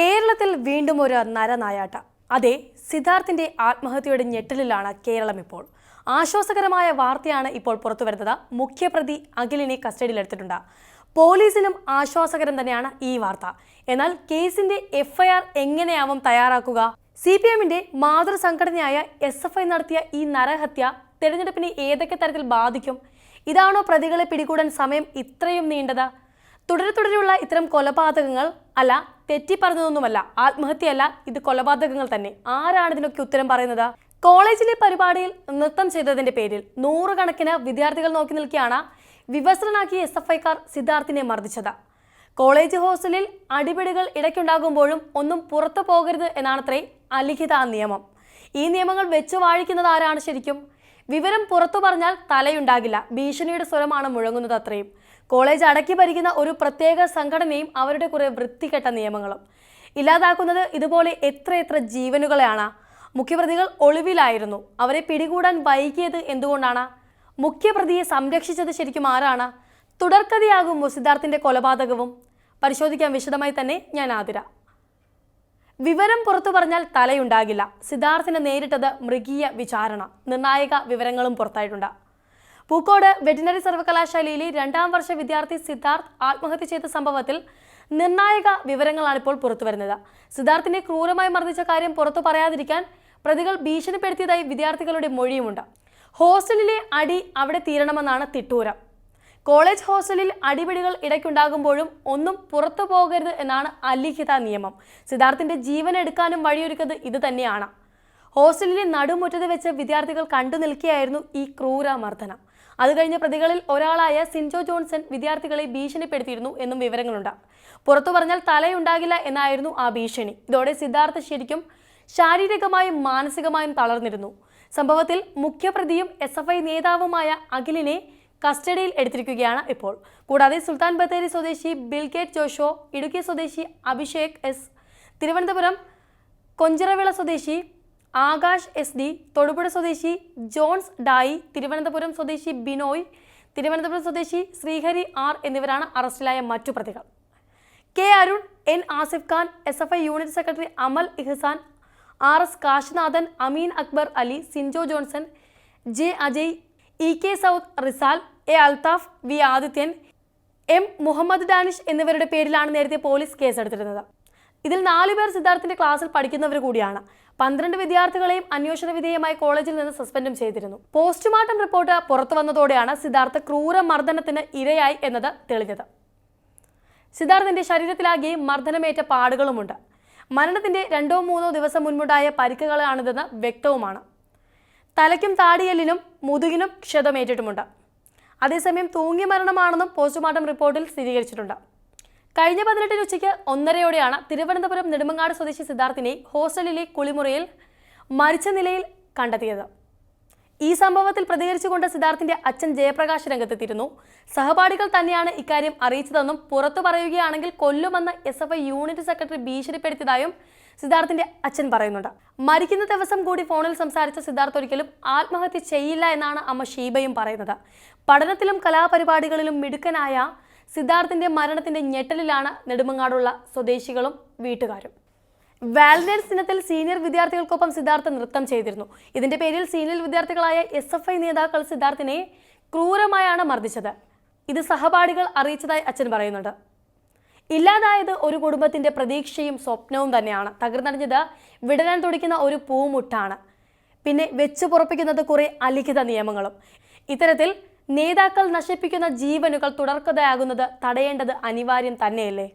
കേരളത്തിൽ വീണ്ടും ഒരു നരനായാട്ട. അതെ സിദ്ധാർത്ഥിന്റെ ആത്മഹത്യയുടെ ഞെട്ടലിലാണ് കേരളം ഇപ്പോൾ. ആശ്വാസകരമായ വാർത്തയാണ് ഇപ്പോൾ പുറത്തു വരുന്നത്. മുഖ്യപ്രതി അഖിലിനെ കസ്റ്റഡിയിലെടുത്തിട്ടുണ്ട്. പോലീസിനും ആശ്വാസകരം തന്നെയാണ് ഈ വാർത്ത. എന്നാൽ കേസിന്റെ എഫ്ഐആർ എങ്ങനെയാവും തയ്യാറാക്കുക? സി പി എമ്മിന്റെ മാതൃസംഘടനയായ എസ് എഫ് ഐ നടത്തിയ ഈ നരഹത്യ തെരഞ്ഞെടുപ്പിനെ ഏതൊക്കെ തരത്തിൽ ബാധിക്കും? ഇതാണോ പ്രതികളെ പിടികൂടാൻ സമയം ഇത്രയും നീണ്ടത്? തുടരെ തുടരെയുള്ള ഇത്തരം കൊലപാതകങ്ങൾ അല്ല തെറ്റി പറഞ്ഞതൊന്നുമല്ല ആത്മഹത്യയല്ല ഇത് കൊലപാതകങ്ങൾ തന്നെ. ആരാണ് ഇതിനൊക്കെ ഉത്തരം പറയുന്നത്? കോളേജിലെ പരിപാടിയിൽ നൃത്തം ചെയ്തതിന്റെ പേരിൽ നൂറുകണക്കിന് വിദ്യാർത്ഥികൾ നോക്കി നിൽക്കുകയാണ് വിവസ്ത്രനാക്കിയ എസ് എഫ് ഐക്കാർ സിദ്ധാർത്ഥിനെ മർദ്ദിച്ചത്. കോളേജ് ഹോസ്റ്റലിൽ അടിപിടികൾ ഇടയ്ക്കുണ്ടാകുമ്പോഴും ഒന്നും പുറത്തു പോകരുത് എന്നാണത്രേ അലിഖിത നിയമം. ഈ നിയമങ്ങൾ വെച്ചു വാഴിക്കുന്നത് ആരാണ് ശരിക്കും? വിവരം പുറത്തു പറഞ്ഞാൽ തലയുണ്ടാകില്ല. ഭീഷണിയുടെ സ്വരമാണ് മുഴങ്ങുന്നത് അത്രയും. കോളേജ് അടക്കി ഭരിക്കുന്ന ഒരു പ്രത്യേക സംഘടനയും അവരുടെ കുറെ വൃത്തികെട്ട നിയമങ്ങളും. ഇല്ലാതാക്കുന്നത് ഇതുപോലെ എത്രയെത്ര എത്ര ജീവനുകളെയാണ്. മുഖ്യപ്രതികൾ ഒളിവിലായിരുന്നു. അവരെ പിടികൂടാൻ വൈകിയത് എന്തുകൊണ്ടാണ്? മുഖ്യപ്രതിയെ സംരക്ഷിച്ചത് ശരിക്കും ആരാണ്? തുടർക്കഥയാകുമോ സിദ്ധാർത്ഥിന്റെ കൊലപാതകവും. പരിശോധിക്കാൻ വിശദമായി തന്നെ ഞാൻ ആതിര. വിവരം പുറത്തു പറഞ്ഞാൽ തലയുണ്ടാകില്ല. സിദ്ധാർത്ഥിനെ നേരിട്ടത് മൃഗീയ വിചാരണ. നിർണായക വിവരങ്ങളും പുറത്തായിട്ടുണ്ട്. പൂക്കോട് വെറ്റിനറി സർവകലാശാലയിലെ രണ്ടാം വർഷ വിദ്യാർത്ഥി സിദ്ധാർത്ഥ് ആത്മഹത്യ ചെയ്ത സംഭവത്തിൽ നിർണായക വിവരങ്ങളാണ് ഇപ്പോൾ പുറത്തുവരുന്നത്. സിദ്ധാർത്ഥിനെ ക്രൂരമായി മർദ്ദിച്ച കാര്യം പുറത്തു പറയാതിരിക്കാൻ പ്രതികൾ ഭീഷണിപ്പെടുത്തിയതായി വിദ്യാർത്ഥികളുടെ മൊഴിയുമുണ്ട്. ഹോസ്റ്റലിലെ അടി അവിടെ തീരണമെന്നാണ് തിട്ടൂരം. കോളേജ് ഹോസ്റ്റലിൽ അടിപിടികൾ ഇടയ്ക്കുണ്ടാകുമ്പോഴും ഒന്നും പുറത്തു പോകരുത് എന്നാണ് അലിഖിത നിയമം. സിദ്ധാർത്ഥിന്റെ ജീവൻ എടുക്കാനും വഴിയൊരുക്കുന്നത് ഇത് തന്നെയാണ്. ഹോസ്റ്റലിലെ നടുമുറ്റത്ത് വെച്ച് വിദ്യാർത്ഥികൾ കണ്ടു നിൽക്കുകയായിരുന്നു ഈ ക്രൂര മർദ്ദനം. അത് കഴിഞ്ഞ പ്രതികളിൽ ഒരാളായ സിൻജോ ജോൺസൺ വിദ്യാർത്ഥികളെ ഭീഷണിപ്പെടുത്തിയിരുന്നു എന്നും വിവരങ്ങളുണ്ട്. പുറത്തു പറഞ്ഞാൽ തലയുണ്ടാകില്ല എന്നായിരുന്നു ആ ഭീഷണി. ഇതോടെ സിദ്ധാർത്ഥ ശരിക്കും ശാരീരികമായും മാനസികമായും തളർന്നിരുന്നു. സംഭവത്തിൽ മുഖ്യപ്രതിയും എസ് എഫ് ഐ നേതാവുമായ അഖിലിനെ കസ്റ്റഡിയിൽ എടുത്തിരിക്കുകയാണ് ഇപ്പോൾ. കൂടാതെ സുൽത്താൻ ബത്തേരി സ്വദേശി ബിൽഗേറ്റ് ജോഷോ ഇടുക്കി സ്വദേശി അഭിഷേക് എസ് തിരുവനന്തപുരം കൊഞ്ചിറവിള സ്വദേശി ആകാശ് എസ് ഡി തൊടുപുഴ സ്വദേശി ജോൺസ് ഡായി തിരുവനന്തപുരം സ്വദേശി ബിനോയ് തിരുവനന്തപുരം സ്വദേശി ശ്രീഹരി ആർ എന്നിവരാണ് അറസ്റ്റിലായ മറ്റു പ്രതികൾ. K Arun N Asif Khan S F I unit secretary Amal Ihsan R S Kashinathan Ameen Akbar Ali Sinjo Johnson J Ajay E K Saud Rizal A Althaf V Adithyan M Muhammad Danish എന്നിവരുടെ പേരിലാണ് നേരത്തെ police കേസെടുത്തിരുന്നത്. ഇതിൽ നാലുപേർ സിദ്ധാർത്ഥിന്റെ ക്ലാസ്സിൽ പഠിക്കുന്നവർ കൂടിയാണ്. പന്ത്രണ്ട് വിദ്യാർത്ഥികളെയും അന്വേഷണ വിധേയമായി കോളേജിൽ നിന്ന് സസ്പെൻഡും ചെയ്തിരുന്നു. പോസ്റ്റ്മോർട്ടം റിപ്പോർട്ട് പുറത്തു വന്നതോടെയാണ് സിദ്ധാർത്ഥ ക്രൂര മർദ്ദനത്തിന് ഇരയായി എന്നത് തെളിഞ്ഞത്. സിദ്ധാർത്ഥിന്റെ ശരീരത്തിലാകെ മർദ്ദനമേറ്റ പാടുകളുമുണ്ട്. മരണത്തിന്റെ രണ്ടോ മൂന്നോ ദിവസം മുൻപുണ്ടായ പരിക്കുകളാണിതെന്ന് വ്യക്തവുമാണ്. തലയ്ക്കും താടിയെല്ലിനും മുതുകിനും ക്ഷതമേറ്റിട്ടുമുണ്ട്. അതേസമയം തൂങ്ങിയ മരണമാണെന്നും പോസ്റ്റ്മോർട്ടം റിപ്പോർട്ടിൽ സ്ഥിരീകരിച്ചിട്ടുണ്ട്. കഴിഞ്ഞ പതിനെട്ടിന് ഉച്ചയ്ക്ക് ഒന്നരയോടെയാണ് തിരുവനന്തപുരം നെടുമങ്ങാട് സ്വദേശി സിദ്ധാർത്ഥിനെ ഹോസ്റ്റലിലെ കുളിമുറിയിൽ മരിച്ച നിലയിൽ കണ്ടെത്തിയത്. ഈ സംഭവത്തിൽ പ്രതികരിച്ചുകൊണ്ട് സിദ്ധാർത്ഥിന്റെ അച്ഛൻ ജയപ്രകാശ് രംഗത്തെത്തിയിരുന്നു. സഹപാഠികൾ തന്നെയാണ് ഇക്കാര്യം അറിയിച്ചതെന്നും പുറത്തു പറയുകയാണെങ്കിൽ കൊല്ലുമെന്ന് S F I unit secretary ഭീഷണിപ്പെടുത്തിയതായും സിദ്ധാർത്ഥിന്റെ അച്ഛൻ പറയുന്നുണ്ട്. മരിക്കുന്ന ദിവസം കൂടി ഫോണിൽ സംസാരിച്ച സിദ്ധാർത്ഥ് ഒരിക്കലും ആത്മഹത്യ ചെയ്യില്ല എന്നാണ് അമ്മ ഷീബയും പറയുന്നത്. പഠനത്തിലും കലാപരിപാടികളിലും മിടുക്കനായ സിദ്ധാർത്ഥിന്റെ മരണത്തിന്റെ ഞെട്ടലിലാണ് നെടുമങ്ങാടുള്ള സ്വദേശികളും വീട്ടുകാരും. വാലന്റൈൻസ് ദിനത്തിൽ സീനിയർ വിദ്യാർത്ഥികൾക്കൊപ്പം സിദ്ധാർത്ഥ നൃത്തം ചെയ്തിരുന്നു. ഇതിന്റെ പേരിൽ സീനിയർ വിദ്യാർത്ഥികളായ എസ് എഫ് ഐ നേതാക്കൾ സിദ്ധാർത്ഥിനെ ക്രൂരമായാണ് മർദ്ദിച്ചത്. ഇത് സഹപാഠികൾ അറിയിച്ചതായി അച്ഛൻ പറയുന്നുണ്ട്. ഇല്ലാതായത് ഒരു കുടുംബത്തിന്റെ പ്രതീക്ഷയും സ്വപ്നവും തന്നെയാണ്. തകർന്നടിഞ്ഞത് വിടരാൻ തുടിക്കുന്ന ഒരു പൂമുട്ടാണ്. പിന്നെ വെച്ചു പുറപ്പിക്കുന്നത് കുറെ അലിഖിത നിയമങ്ങളും. ഇത്തരത്തിൽ നേതാക്കൾ നശിപ്പിക്കുന്ന ജീവനുകൾ തുടർക്കഥയാകുന്നത് തടയേണ്ടത് അനിവാര്യം തന്നെയല്ലേ?